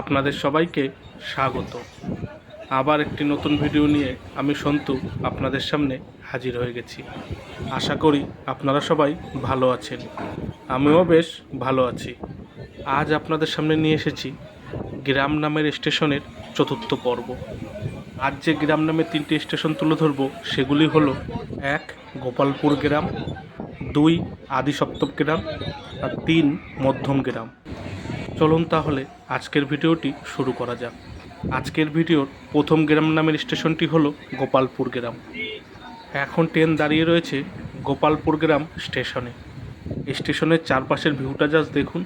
আপনাদের সবাইকে স্বাগত। আবার একটি নতুন ভিডিও নিয়ে আমি সন্তু আপনাদের সামনে হাজির হয়ে গেছি। আশা করি আপনারা সবাই ভালো আছেন। আমিও বেশ ভালো আছি। আজ আপনাদের সামনে নিয়ে এসেছি গ্রাম নামের স্টেশনের চতুর্থ পর্ব। আজ যে গ্রাম নামে তিনটি স্টেশন তুলে ধরব, সেগুলি হলো এক, গোপালপুর গ্রাম, দুই আদি সপ্তম গ্রাম, আর তিন, মধ্যম গ্রাম। চলুন তাহলে আজকের ভিডিওটি শুরু করা যাক। আজকের ভিডিওর প্রথম গ্রাম নামের স্টেশনটি হলো গোপালপুর গ্রাম। এখন ট্রেন দাঁড়িয়ে রয়েছে গোপালপুর গ্রাম স্টেশনে। স্টেশনের চারপাশের ভিউটা জাস্ট দেখুন,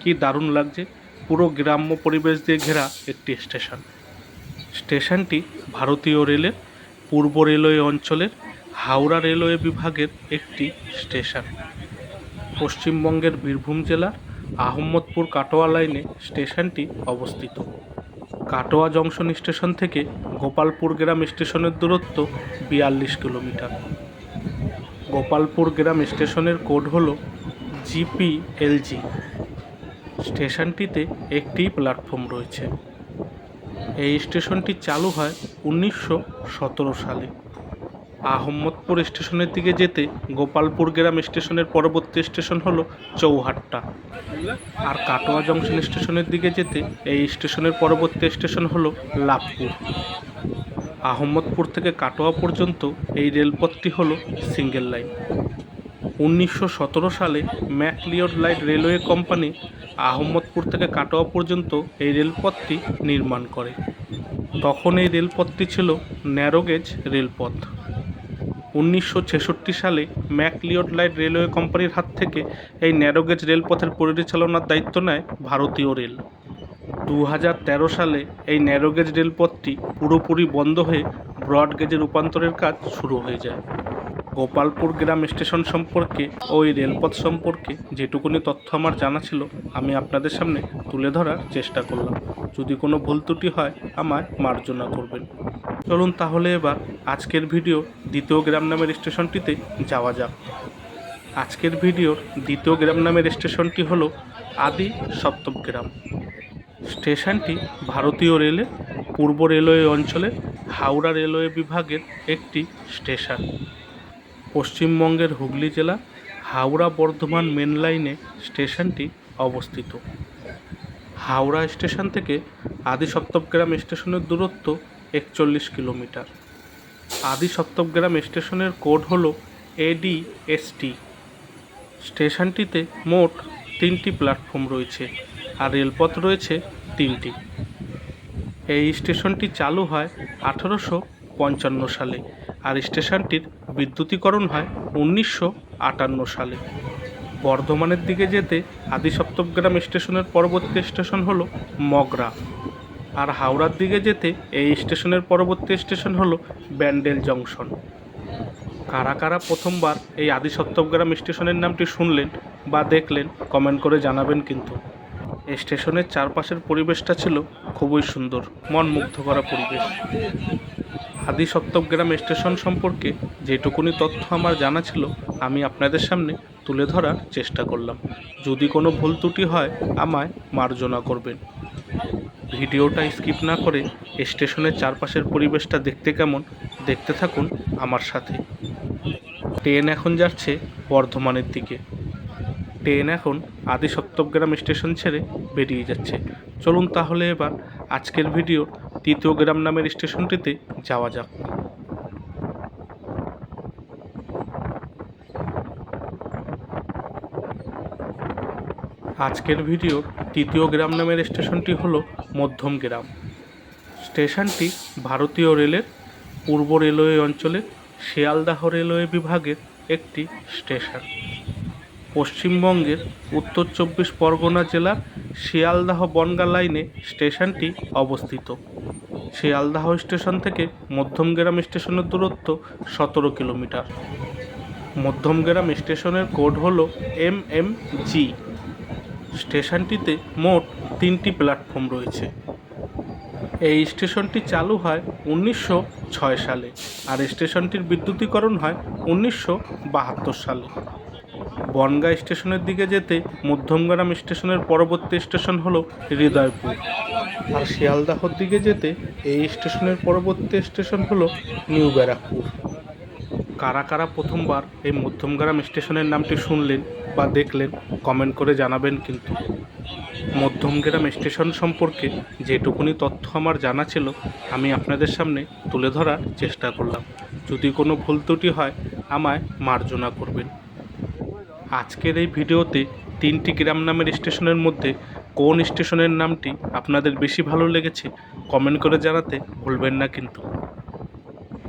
কি দারুণ লাগছে। পুরো গ্রাম্য পরিবেশ দিয়ে ঘেরা একটি স্টেশন। স্টেশনটি ভারতীয় রেলের পূর্ব রেলওয়ে অঞ্চলের হাওড়া রেলওয়ে বিভাগের একটি স্টেশন। পশ্চিমবঙ্গের বীরভূম জেলার আহম্মদপুর কাটোয়া লাইনে স্টেশনটি অবস্থিত। কাটোয়া জংশন স্টেশন থেকে গোপালপুর গ্রাম স্টেশনের দূরত্ব বিয়াল্লিশ কিলোমিটার। গোপালপুর গ্রাম স্টেশনের কোড হল জিপিএলজি। স্টেশনটিতে একটি প্ল্যাটফর্ম রয়েছে। এই স্টেশনটি চালু হয় উনিশশো সতেরো সালে। আহম্মদপুর স্টেশনের দিকে যেতে গোপালপুর গ্রাম স্টেশনের পরবর্তী স্টেশন হলো চৌহাট্টা। আর কাটোয়া জংশন স্টেশনের দিকে যেতে এই স্টেশনের পরবর্তী স্টেশন হলো লাভপুর। আহম্মদপুর থেকে কাটোয়া পর্যন্ত এই রেলপথটি হলো সিঙ্গেল লাইন। উনিশশো সতেরো সালে McLeod light railway company Ahmadpur থেকে কাটোয়া পর্যন্ত এই রেলপথটি নির্মাণ করে। তখন এই রেলপথটি ছিল ন্যারোগেজ রেলপথ। উনিশশো ছেষট্টি সালে ম্যাকলিওড লাইট রেলওয়ে কোম্পানির হাত থেকে এই ন্যারোগেজ রেলপথের পরিচালনার দায়িত্ব নেয় ভারতীয় রেল। দু হাজার তেরো সালে এই ন্যারোগেজ রেলপথটি পুরোপুরি বন্ধ হয়ে ব্রডগেজে রূপান্তরের কাজ শুরু হয়ে যায়। গোপালপুর গ্রাম স্টেশন সম্পর্কে ও এই রেলপথ সম্পর্কে যেটুকুনি তথ্য আমার জানা ছিল, আমি আপনাদের সামনে তুলে ধরার চেষ্টা করলাম। যদি কোনো ভুল ত্রুটি হয়, আমায় মার্জনা করবেন। চলুন তাহলে এবার আজকের ভিডিও দ্বিতীয় গ্রাম নামের স্টেশনটিতে যাওয়া যাক। আজকের ভিডিওর দ্বিতীয় গ্রাম নামের স্টেশনটি হলো আদি সপ্তম গ্রাম। স্টেশনটি ভারতীয় রেলের পূর্ব রেলওয়ে অঞ্চলের হাওড়া রেলওয়ে বিভাগের একটি স্টেশন। পশ্চিমবঙ্গের হুগলি জেলা হাওড়া বর্ধমান মেন লাইনে স্টেশনটি অবস্থিত। হাওড়া স্টেশন থেকে আদি সপ্তমগ্রাম স্টেশনের দূরত্ব একচল্লিশ কিলোমিটার। আদি সপ্তমগ্রাম স্টেশনের কোড হল এডিএসটি স্টেশনটিতে মোট তিনটি প্ল্যাটফর্ম রয়েছে আর রেলপথ রয়েছে তিনটি। এই স্টেশনটি চালু হয় আঠারোশো পঞ্চান্ন সালে আর স্টেশনটির বিদ্যুতীকরণ হয় উনিশশো আটান্ন সালে। বর্ধমানের দিকে যেতে আদি সপ্তমগ্রাম স্টেশনের পরবর্তী স্টেশন হলো মগরা। আর হাওড়ার দিকে যেতে এই স্টেশনের পরবর্তী স্টেশন হলো ব্যান্ডেল জংশন। কারা কারা প্রথমবার এই আদি সপ্তমগ্রাম স্টেশনের নামটি শুনলেন বা দেখলেন, কমেন্ট করে জানাবেন কিন্তু। এই স্টেশনের চারপাশের পরিবেশটা ছিল খুবই সুন্দর মন মুগ্ধ করা পরিবেশ। আদি সপ্তমগ্রাম স্টেশন সম্পর্কে যেটুকুনি তথ্য আমার জানা ছিল, আমি আপনাদের সামনে তুলে ধরার চেষ্টা করলাম। যদি কোনো ভুল ত্রুটি হয়, আমায় মার্জনা করবেন। ভিডিওটা স্কিপ না করে স্টেশনের চারপাশের পরিবেশটা দেখতে কেমন, দেখতে থাকুন আমার সাথে। ট্রেন এখন যাচ্ছে বর্ধমানের দিকে। ট্রেন এখন আদি সপ্তমগ্রাম স্টেশন ছেড়ে বেরিয়ে যাচ্ছে। চলুন তাহলে এবার আজকের ভিডিও তৃতীয় গ্রাম নামের স্টেশনটিতে যাওয়া যাক। আজকের ভিডিওর তৃতীয় গ্রাম নামের স্টেশনটি হল মধ্যম গ্রাম। স্টেশনটি ভারতীয় রেলের পূর্ব রেলওয়ে অঞ্চলের শিয়ালদাহ রেলওয়ে বিভাগের একটি স্টেশন। পশ্চিমবঙ্গের উত্তর চব্বিশ পরগনা জেলার শিয়ালদাহ বনগা লাইনে স্টেশনটি অবস্থিত। শিয়ালদাহ স্টেশন থেকে মধ্যমগ্রাম স্টেশনের দূরত্ব সতেরো কিলোমিটার। মধ্যমগ্রাম স্টেশনের কোড হল এম এম জি। স্টেশনটিতে মোট তিনটি প্ল্যাটফর্ম রয়েছে। এই স্টেশনটি চালু হয় উনিশশো ছয় সালে আর স্টেশনটির বিদ্যুতীকরণ হয় উনিশশো বাহাত্তর সালে। বনগাঁ স্টেশনের দিকে যেতে মধ্যমগ্রাম স্টেশনের পরবর্তী স্টেশন হলো হৃদয়পুর। আর শিয়ালদাহর দিকে যেতে এই স্টেশনের পরবর্তী স্টেশন হলো নিউ ব্যারাকপুর। কারা কারা প্রথমবার এই মধ্যমগ্রাম স্টেশনের নামটি শুনলেন বা দেখলেন কমেন্ট করে জানাবেন কিন্তু। মধ্যমগ্রাম স্টেশন সম্পর্কে যেটুকুনি তথ্য আমার জানা ছিল, আমি আপনাদের সামনে তুলে ধরার চেষ্টা করলাম। যদি কোনো ভুল ত্রুটি হয়, আমায় মার্জনা করবেন। আজকের এই ভিডিওতে তিনটি গ্রাম নামের স্টেশনের মধ্যে কোন স্টেশনের নামটি আপনাদের বেশি ভালো লেগেছে কমেন্ট করে জানাতে ভুলবেন না কিন্তু।